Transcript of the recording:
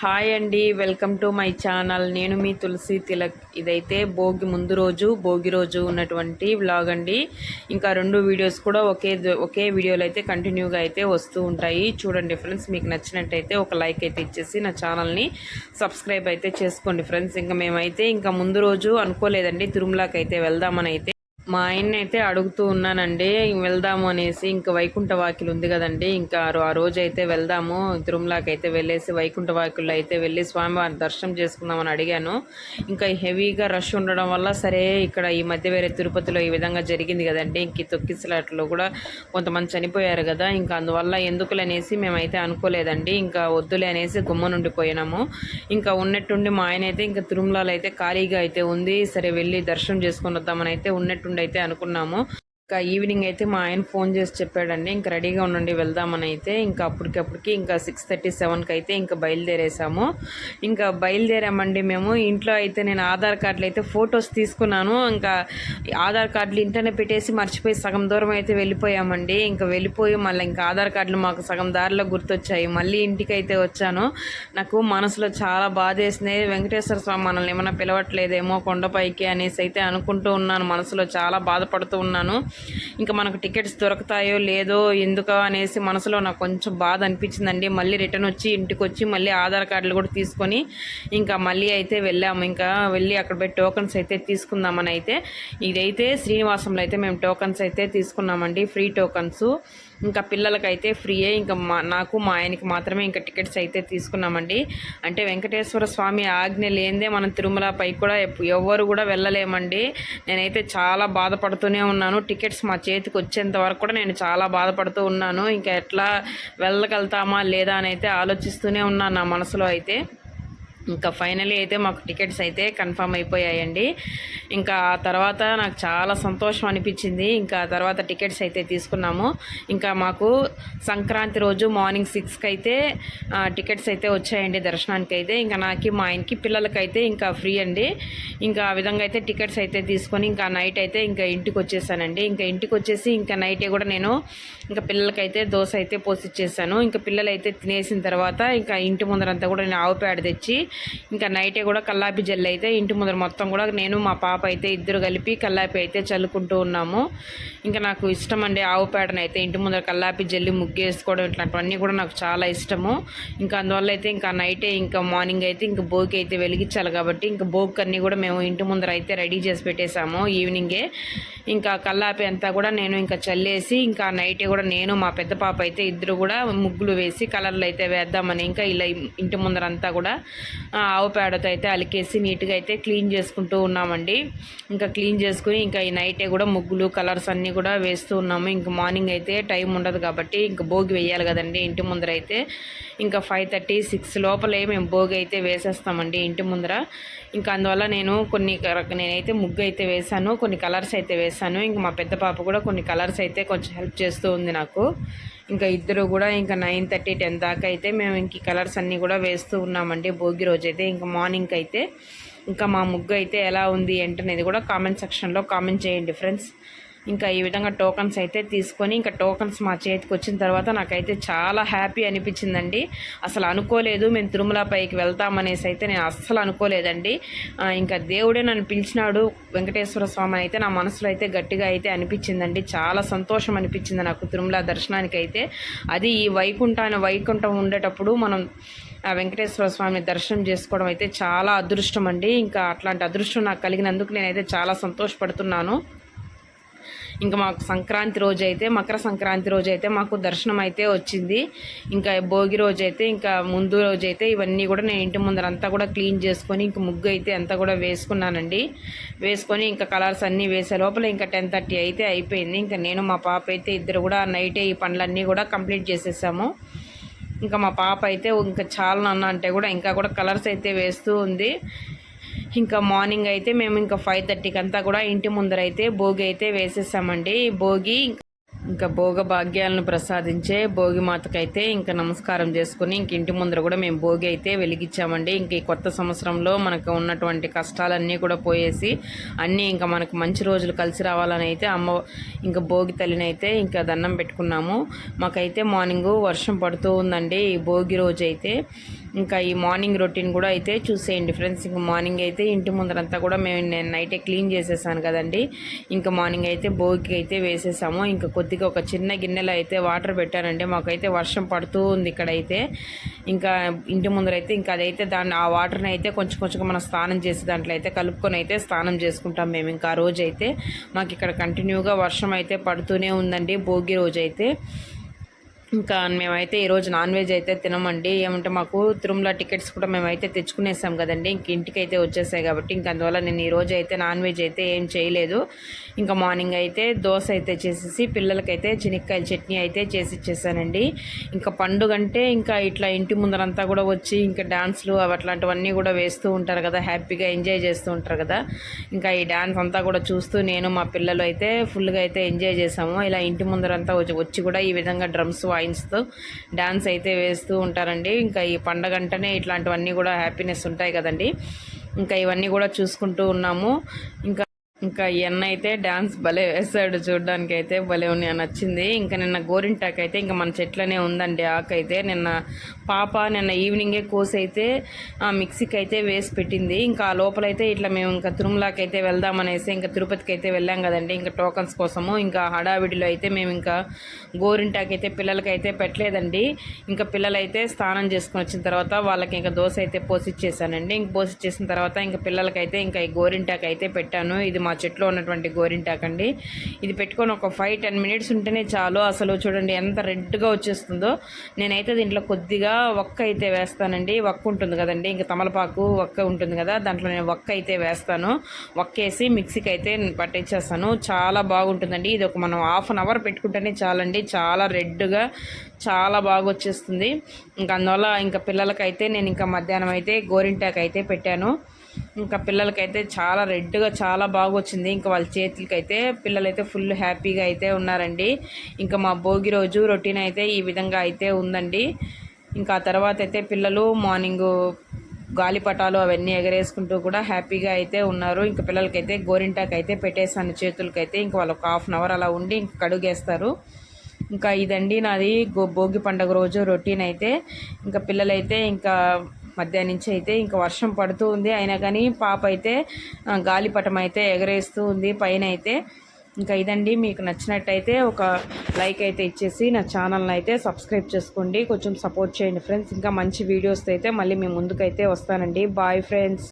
Hi అండి welcome to my channel. నేను మీ తులసి తిలక్. ఇదైతే భోగి ముందు రోజు భోగి రోజు ఉన్నటువంటి వ్లాగ్ అండి. ఇంకా రెండు వీడియోస్ కూడా ఒకే ఒకే వీడియోలో అయితే కంటిన్యూగా అయితే వస్తూ ఉంటాయి. చూడండి ఫ్రెండ్స్ మీకు నచ్చినట్టయితే ఒక లైక్ అయితే ఇచ్చేసి నా ఛానల్ని సబ్స్క్రైబ్ అయితే చేసుకోండి ఫ్రెండ్స్ ఇంకా మేమైతే ఇంకా ముందు రోజు అనుకోలేదండి తిరుమలకి అయితే వెళ్దామని అయితే మా ఆయన్ని అయితే అడుగుతూ ఉన్నానండి వెళ్దాము అనేసి ఇంకా వైకుంఠ వాకిలు ఉంది కదండి ఇంకా ఆ రోజు అయితే వెళ్దాము తిరుమలకి అయితే వెళ్ళేసి వైకుంఠ వాకిల్లో అయితే వెళ్ళి స్వామివారి దర్శనం చేసుకుందామని అడిగాను. ఇంకా హెవీగా రష్ ఉండడం వల్ల సరే ఇక్కడ ఈ మధ్య వేరే తిరుపతిలో ఈ విధంగా జరిగింది కదండి ఇంక తొక్కిసలాట్లో కూడా కొంతమంది చనిపోయారు కదా ఇంకా అందువల్ల ఎందుకులనేసి మేమైతే అనుకోలేదండి ఇంకా వద్దులే అనేసి గుమ్మ నుండి పోయినాము. ఇంకా ఉన్నట్టుండి మా ఆయన అయితే ఇంకా తిరుమలలో అయితే ఖాళీగా అయితే ఉంది సరే వెళ్ళి దర్శనం చేసుకొని వద్దామని అయితే ఉన్నట్టుండి అయితే అనుకున్నాము. ఇంకా ఈవినింగ్ అయితే మా ఆయన ఫోన్ చేసి చెప్పాడండి ఇంకా రెడీగా ఉండండి వెళ్దామని అయితే ఇంకా అప్పటికప్పటికి ఇంకా సిక్స్ థర్టీ సెవెన్కి అయితే ఇంకా బయలుదేరేసాము. ఇంకా బయలుదేరామండి మేము. ఇంట్లో అయితే నేను ఆధార్ కార్డులు అయితే ఫొటోస్ తీసుకున్నాను. ఇంకా ఆధార్ కార్డులు ఇంటనే పెట్టేసి మర్చిపోయి సగం దూరం అయితే వెళ్ళిపోయామండి. ఇంకా వెళ్ళిపోయి మళ్ళీ ఇంకా ఆధార్ కార్డులు మాకు సగం దారిలో గుర్తొచ్చాయి. మళ్ళీ ఇంటికి అయితే వచ్చాను. నాకు మనసులో చాలా బాధ వేసింది వెంకటేశ్వర స్వామి మనల్ని ఏమైనా పిలవట్లేదేమో కొండపైకి అనేసి అయితే అనుకుంటూ ఉన్నాను. మనసులో చాలా బాధపడుతూ ఉన్నాను. ఇంకా మనకు టికెట్స్ దొరుకుతాయో లేదో ఎందుకు అనేసి మనసులో నాకు కొంచెం బాధ అనిపించిందండి. మళ్ళీ రిటర్న్ వచ్చి ఇంటికి వచ్చి మళ్ళీ ఆధార్ కార్డులు కూడా తీసుకొని ఇంకా మళ్ళీ అయితే వెళ్ళాము. ఇంకా వెళ్ళి అక్కడ పోయి టోకన్స్ అయితే తీసుకుందామని అయితే ఇదైతే శ్రీనివాసంలో అయితే మేము టోకన్స్ అయితే తీసుకున్నామండి. Free tokens. ఇంకా పిల్లలకైతే ఫ్రీయే. ఇంకా మా నాకు మా ఆయనకి మాత్రమే ఇంకా టికెట్స్ అయితే తీసుకున్నామండి. అంటే వెంకటేశ్వర స్వామి ఆజ్ఞ లేనిదే మనం తిరుమలపై కూడా ఎవరు కూడా వెళ్ళలేమండి. నేనైతే చాలా బాధపడుతూనే ఉన్నాను. టికెట్స్ మా చేతికి వచ్చేంత వరకు కూడా నేను చాలా బాధపడుతూ ఉన్నాను. ఇంకా ఎట్లా వెళ్ళగలుగుతామా లేదా అని అయితే ఆలోచిస్తూనే ఉన్నాను నా మనసులో అయితే. ఇంకా ఫైనలీ అయితే మాకు టికెట్స్ అయితే కన్ఫర్మ్ అయిపోయాయండి. ఇంకా ఆ తర్వాత నాకు చాలా సంతోషం అనిపించింది. ఇంకా తర్వాత టికెట్స్ అయితే తీసుకున్నాము. ఇంకా మాకు సంక్రాంతి రోజు మార్నింగ్ సిక్స్కి అయితే టికెట్స్ అయితే వచ్చాయండి దర్శనానికి అయితే ఇంకా నాకు మా ఆయనకి పిల్లలకైతే ఇంకా ఫ్రీ అండి. ఇంకా ఆ విధంగా అయితే టికెట్స్ అయితే తీసుకొని ఇంకా నైట్ అయితే ఇంకా ఇంటికి వచ్చేసానండి ఇంకా ఇంటికి వచ్చేసి ఇంకా నైటే కూడా నేను ఇంకా పిల్లలకైతే దోశ అయితే పోసిచ్చేసాను. ఇంకా పిల్లలు అయితే తినేసిన తర్వాత ఇంకా ఇంటి ముందరంతా కూడా నేను ఆవు పేడ తెచ్చి ఇంకా నైటే కూడా కల్లాపి జల్లి అయితే ఇంటి ముందర మొత్తం కూడా నేను మా పాప అయితే ఇద్దరు కలిపి కల్లాపి అయితే చల్లుకుంటూ ఉన్నాము. ఇంకా నాకు ఇష్టం అండి ఆవు పేడను అయితే ఇంటి ముందర కల్లాపి జల్లి ముగ్గేసుకోవడం ఇట్లాంటివన్నీ కూడా నాకు చాలా ఇష్టము. ఇంకా అందువల్ల అయితే ఇంకా నైటే ఇంకా మార్నింగ్ అయితే ఇంకా బోకి అయితే వెలిగించాలి కాబట్టి ఇంకా బోక్ అన్నీ కూడా మేము ఇంటి ముందర అయితే రెడీ చేసి పెట్టేశాము ఈవినింగే. ఇంకా కల్లాపి అంతా కూడా నేను ఇంకా చల్లేసి ఇంకా నైటే కూడా నేను మా పెద్ద పాప అయితే ఇద్దరు కూడా ముగ్గులు వేసి కలర్లు అయితే వేద్దామని ఇంకా ఇలా ఇంటి ముందరంతా కూడా ఆవు పేడతో అయితే అలికేసి నీట్గా అయితే క్లీన్ చేసుకుంటూ ఉన్నామండి. ఇంకా క్లీన్ చేసుకుని ఇంకా ఈ నైటే కూడా ముగ్గులు కలర్స్ అన్నీ కూడా వేస్తూ ఉన్నాము. ఇంకా మార్నింగ్ అయితే టైం ఉండదు కాబట్టి ఇంకా భోగి వేయాలి కదండి ఇంటి ముందర అయితే. ఇంకా ఫైవ్ థర్టీ సిక్స్ లోపలే మేము భోగి అయితే వేసేస్తామండి ఇంటి ముందర. ఇంకా అందువల్ల నేను కొన్ని నేనైతే ముగ్గు అయితే వేశాను కొన్ని కలర్స్ అయితే వేశాను. ఇంకా మా పెద్ద పాప కూడా కొన్ని కలర్స్ అయితే కొంచెం హెల్ప్ చేస్తూ ఉంది నాకు. ఇంకా ఇద్దరు కూడా ఇంకా నైన్ థర్టీ టెన్ దాకా అయితే మేము ఇంక కలర్స్ అన్నీ కూడా వేస్తూ ఉన్నామండి. భోగి రోజు అయితే ఇంకా మార్నింగ్ అయితే. ఇంకా మా ముగ్గు అయితే ఎలా ఉంది ఏంటనేది కూడా కామెంట్ సెక్షన్లో కామెంట్ చేయండి ఫ్రెండ్స్. ఇంకా ఈ విధంగా టోకన్స్ అయితే తీసుకొని ఇంకా టోకన్స్ మా చేతికి వచ్చిన తర్వాత నాకైతే చాలా హ్యాపీ అనిపించిందండి. అసలు అనుకోలేదు మేము తిరుమల పైకి వెళ్తామనేసి అయితే నేను అస్సలు అనుకోలేదండి. ఇంకా దేవుడే నన్ను పిలిచినాడు. వెంకటేశ్వర స్వామి అయితే నా మనసులో అయితే గట్టిగా అయితే అనిపించిందండి. చాలా సంతోషం అనిపించింది నాకు తిరుమల దర్శనానికి అయితే అది ఈ వైకుంఠాన్ని వైకుంఠం ఉండేటప్పుడు మనం వెంకటేశ్వర స్వామిని దర్శనం చేసుకోవడం అయితే చాలా అదృష్టం అండి. ఇంకా అట్లాంటి అదృష్టం నాకు కలిగినందుకు నేనైతే చాలా సంతోషపడుతున్నాను. ఇంకా మాకు సంక్రాంతి రోజు అయితే మకర సంక్రాంతి రోజు అయితే మాకు దర్శనం అయితే వచ్చింది. ఇంకా భోగి రోజు అయితే ఇంకా ముందు రోజు అయితే ఇవన్నీ కూడా నేను ఇంటి ముందరంతా కూడా క్లీన్ చేసుకొని ఇంక ముగ్గు అయితే అంతా కూడా వేసుకున్నానండి. వేసుకొని ఇంకా కలర్స్ అన్నీ వేసే లోపల ఇంకా టెన్ థర్టీ అయితే అయిపోయింది. ఇంకా నేను మా పాప అయితే ఇద్దరు కూడా నైటే ఈ పనులన్నీ కూడా కంప్లీట్ చేసేసాము. ఇంకా మా పాప అయితే ఇంకా చాలా అన్న అంటే కూడా ఇంకా కూడా కలర్స్ అయితే వేస్తూ ఉంది. ఇంకా మార్నింగ్ అయితే మేము ఇంకా ఫైవ్ థర్టీకి అంతా కూడా ఇంటి ముందర అయితే భోగి అయితే వేసేసామండి. భోగి ఇంకా భోగ భాగ్యాలను ప్రసాదించే భోగి మాతకైతే ఇంకా నమస్కారం చేసుకుని ఇంక ఇంటి ముందర కూడా మేము భోగి అయితే వెలిగించామండి. ఇంక ఈ కొత్త సంవత్సరంలో మనకు ఉన్నటువంటి కష్టాలన్నీ కూడా పోయేసి అన్నీ ఇంకా మనకు మంచి రోజులు కలిసి రావాలని అయితే అమ్మ ఇంకా భోగి తల్లిని అయితే ఇంకా దండం పెట్టుకున్నాము. మాకైతే మార్నింగ్ వర్షం పడుతూ ఉందండి. ఈ భోగి రోజు అయితే ఇంకా ఈ మార్నింగ్ రొటీన్ కూడా అయితే చూసేయండి ఫ్రెండ్స్. ఇంకా మార్నింగ్ అయితే ఇంటి ముందరంతా కూడా మేము నేను నైటే క్లీన్ చేసేసాను కదండి. ఇంకా మార్నింగ్ అయితే బోగికి అయితే వేసేసాము. ఇంకా కొద్దిగా ఒక చిన్న గిన్నెలో అయితే వాటర్ పెట్టానండి. మాకైతే వర్షం పడుతూ ఉంది ఇక్కడైతే. ఇంకా ఇంటి ముందరైతే ఇంకా అదైతే దాన్ని ఆ వాటర్ని అయితే కొంచెం కొంచెం మనం స్నానం చేసి దాంట్లో అయితే కలుపుకొని అయితే స్నానం చేసుకుంటాం మేము ఇంకా ఆ రోజు అయితే మాకు ఇక్కడ కంటిన్యూగా వర్షం అయితే పడుతూనే ఉందండి భోగి రోజు అయితే ఇంకా మేమైతే ఈరోజు నాన్ వెజ్ అయితే తినమండి. ఏమంటే మాకు తిరుమల టికెట్స్ కూడా మేమైతే తెచ్చుకునేసాం కదండి. ఇంక ఇంటికి అయితే వచ్చేసాయి కాబట్టి ఇంక అందువల్ల నేను ఈరోజు అయితే నాన్ వెజ్ అయితే ఏం చేయలేదు. ఇంకా మార్నింగ్ అయితే దోశ అయితే చేసేసి పిల్లలకైతే చెనిక్కాయల చట్నీ అయితే చేసి ఇచ్చేసానండి. ఇంకా పండుగ అంటే ఇంకా ఇట్లా ఇంటి ముందరంతా కూడా వచ్చి ఇంకా డ్యాన్స్లు అవి అట్లాంటివన్నీ కూడా వేస్తూ ఉంటారు కదా. హ్యాపీగా ఎంజాయ్ చేస్తూ ఉంటారు కదా. ఇంకా ఈ డ్యాన్స్ అంతా కూడా చూస్తూ నేను మా పిల్లలు అయితే ఫుల్గా అయితే ఎంజాయ్ చేసాము. ఇలా ఇంటి ముందరంతా వచ్చి వచ్చి కూడా ఈ విధంగా డ్రమ్స్ కాయిన్స్తో డ్యాన్స్ అయితే వేస్తూ ఉంటారండి. ఇంకా ఈ పండగ అంటేనే ఇట్లాంటివన్నీ కూడా హ్యాపీనెస్ ఉంటాయి కదండి. ఇంకా ఇవన్నీ కూడా చూసుకుంటూ ఉన్నాము. ఇంకా ఇంకా ఎన్న అయితే డాన్స్ భలే వేస్తాడు చూడడానికి అయితే భలే ఉన్నాయి. నచ్చింది. ఇంకా నిన్న గోరింటాక్ అయితే ఇంకా మన చెట్లనే ఉందండి ఆకు అయితే నిన్న పాప నిన్న ఈవినింగే కోసి అయితే ఆ మిక్సీకి అయితే వేసి పెట్టింది. ఇంకా ఆ లోపలైతే ఇట్లా మేము ఇంకా తిరుమలకి అయితే వెళ్దామనేసి ఇంకా తిరుపతికి అయితే వెళ్ళాం కదండి. ఇంకా టోకన్స్ కోసము ఇంకా హడావిడిలో అయితే మేము ఇంకా గోరింటాక్ అయితే పిల్లలకి అయితే పెట్టలేదండి. ఇంకా పిల్లలైతే స్నానం చేసుకుని వచ్చిన తర్వాత వాళ్ళకి ఇంకా దోశ అయితే పోసిచ్చేసానండి. ఇంక పోసిచ్చేసిన తర్వాత ఇంకా పిల్లలకైతే ఇంకా ఈ గోరింటాక్ అయితే పెట్టాను. ఇది మా చెట్లో ఉన్నటువంటి గోరింటాకు అండి ఇది పెట్టుకొని ఒక ఫైవ్ టెన్ మినిట్స్ ఉంటేనే చాలు. అసలు చూడండి ఎంత రెడ్గా వచ్చేస్తుందో. నేనైతే దీంట్లో కొద్దిగా ఒక్క అయితే వేస్తానండి. ఒక్క ఉంటుంది కదండి. ఇంకా తమలపాకు ఒక్క ఉంటుంది కదా దాంట్లో నేను ఒక్క అయితే వేస్తాను. ఒక్కేసి మిక్సీకి అయితే పట్టించేస్తాను. చాలా బాగుంటుందండి. ఇది ఒక మనం హాఫ్ అన్ అవర్ పెట్టుకుంటేనే చాలండి. చాలా రెడ్గా చాలా బాగా వచ్చేస్తుంది. ఇంకా అందువల్ల ఇంకా పిల్లలకైతే నేను ఇంకా మధ్యాహ్నం అయితే గోరింటాకు అయితే పెట్టాను. ఇంకా పిల్లలకైతే చాలా రెడ్గా చాలా బాగా వచ్చింది ఇంకా వాళ్ళ చేతులకైతే పిల్లలైతే ఫుల్ హ్యాపీగా అయితే ఉన్నారండి. ఇంకా మా భోగి రోజు రొటీన్ అయితే ఈ విధంగా అయితే ఉందండి. ఇంకా ఆ తర్వాత అయితే పిల్లలు మార్నింగ్ గాలిపటాలు అవన్నీ ఎగరేసుకుంటూ కూడా హ్యాపీగా అయితే ఉన్నారు. ఇంకా పిల్లలకైతే గోరింటాకు అయితే పెట్టేశాను చేతులకైతే. ఇంకా వాళ్ళు ఒక హాఫ్ అన్ అవర్ అలా ఉండి ఇంక కడుగేస్తారు. ఇంకా ఇదండి నాది గో భోగి పండుగ రోజు రొటీన్ అయితే. ఇంకా పిల్లలైతే ఇంకా మధ్యాహ్నం నుంచి అయితే ఇంకా వర్షం పడుతూ ఉంది. అయినా కానీ పాప అయితే గాలిపటం అయితే ఎగరేస్తూ ఉంది. పైన అయితే ఇంకా ఇదండి. మీకు నచ్చినట్టయితే ఒక లైక్ అయితే ఇచ్చేసి నా ఛానల్ని అయితే సబ్స్క్రైబ్ చేసుకోండి. కొంచెం సపోర్ట్ చేయండి ఫ్రెండ్స్. ఇంకా మంచి వీడియోస్ అయితే మళ్ళీ మేము ముందుకైతే వస్తానండి. Bye friends.